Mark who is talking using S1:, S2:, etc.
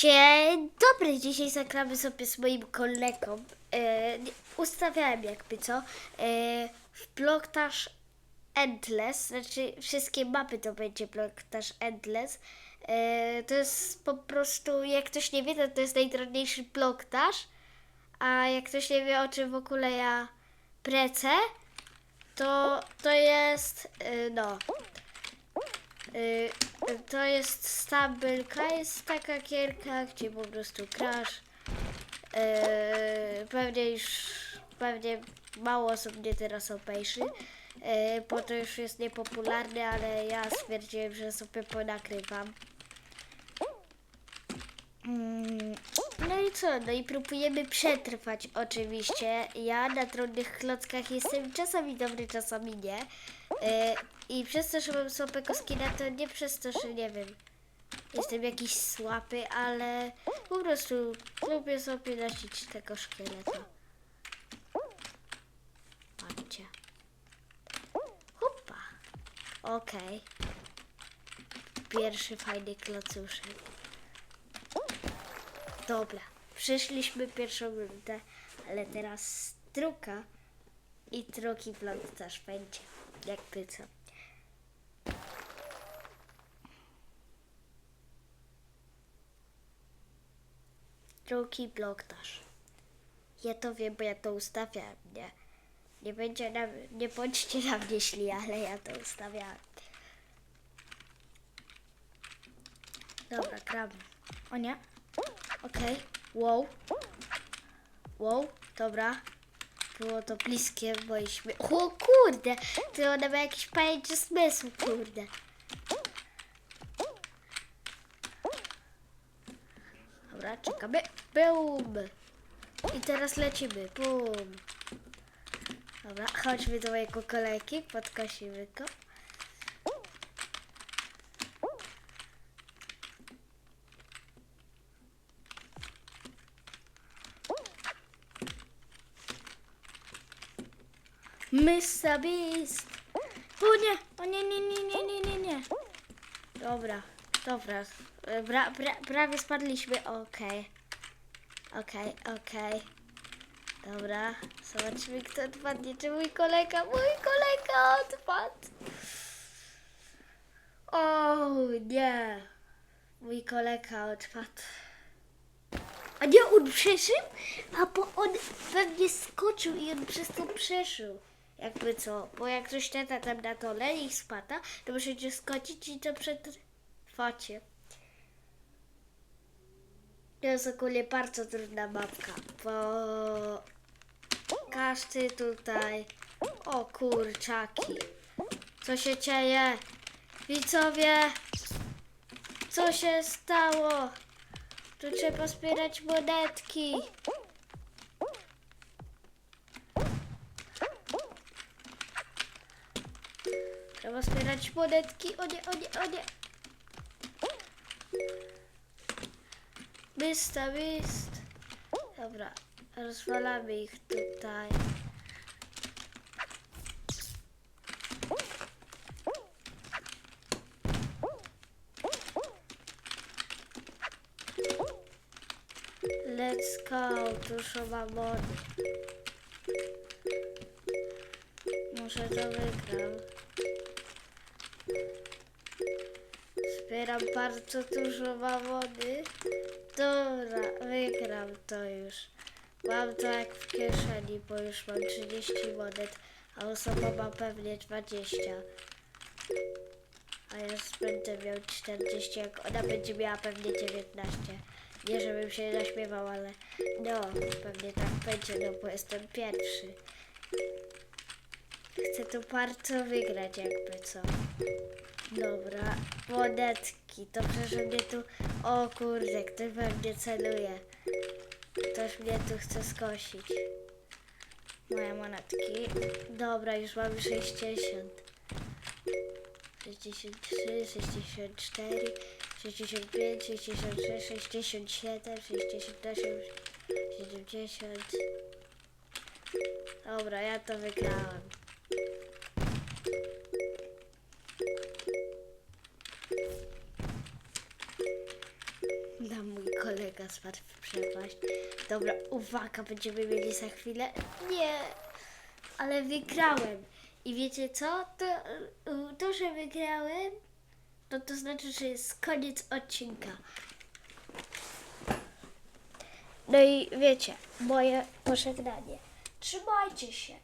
S1: Dzień dobry, dzisiaj zagramy sobie z moim kolegą. E, ustawiałem jakby co. E, w Blocktash Endless, znaczy wszystkie mapy to będzie Blocktash Endless. E, to jest po prostu, jak ktoś nie wie, to, to jest najtrudniejszy Blocktash. A jak ktoś nie wie o czym w ogóle ja precę, to to jest, e, no, Y, To jest stabylka, jest taka gierka, gdzie po prostu grasz. Y, Pewnie już, pewnie mało osób mnie teraz obejrzy, y, bo to już jest niepopularne, ale ja stwierdziłem, że sobie ponagrywam. Mm, No i co? No i próbujemy przetrwać oczywiście. Ja na trudnych klockach jestem czasami dobry, czasami nie. E, I przez to, że mam słabego skina, to nie przez to, że nie wiem. Jestem jakiś słaby, ale po prostu lubię sobie nosić tego szkieleta. Patrzcie. Hopa. Okej. Pierwszy fajny klocuszek. Dobra, przeszliśmy pierwszą rundę, ale teraz druga i drugi blok też będzie, jakby co. Drugi blok też. Ja to wiem, bo ja to ustawiałem, nie? Nie będzie na, nie bądźcie na mnie śli, ale ja to ustawiałem. Dobra, gramy. O nie? Okej. Wow. Wow, dobra. Było to bliskie, boiliśmy. O kurde! Ty ona ma jakiś pajęcie zmysł, kurde. Dobra, czekamy. Boom! I teraz lecimy. Boom! Dobra, chodźmy do mojego kolegi, podkosimy go. Mr. Beast! O nie, o nie, nie, nie, nie, nie, nie, nie. Dobra, dobra. E, Bra, bra, prawie spadliśmy. Okej. Okej, okej. Dobra, zobaczymy kto odpadnie. Czy mój kolega? Mój kolega odpadł. O nie. Mój kolega odpadł. A nie, on przeszył? A bo on pewnie skoczył i on przez to przeszył. Jakby co, bo jak ktoś teta tam na dole i spada, to musicie skoczyć i to przetrwacie. To jest ogólnie bardzo trudna mapka, bo każdy tutaj... O kurczaki, co się dzieje? Widzowie, co się stało? Tu trzeba zbierać monetki. Trzeba zbierać monetki. O nie, o nie, o nie. Mysta, myst. Dobra, rozwalamy ich tutaj. Let's go, dużo mam mody. Może to wygram. Zbieram bardzo dużo mamony. Dobra, wygram to już. Mam to jak w kieszeni, bo już mam 30 monet, a osoba ma pewnie 20. A ja będę miał 40, jak ona będzie miała pewnie 19. Nie, żebym się naśmiewał, ale no, pewnie tak będzie, no bo jestem pierwszy. Chcę to bardzo wygrać, jakby co. Dobra, monetki, to przecież mnie tu... O kurde, ktoś we mnie celuje. Ktoś mnie tu chce skosić. Moje monetki. Dobra, już mamy 60. 63, 64, 65, 66, 67, 68, 70. Dobra, ja to wygrałem. Kolega spadł w przepaść. Dobra, uwaga, będziemy mieli za chwilę. Nie, ale wygrałem. I wiecie co? To, to że wygrałem, no to znaczy, że jest koniec odcinka. No i wiecie, moje pożegnanie. Trzymajcie się.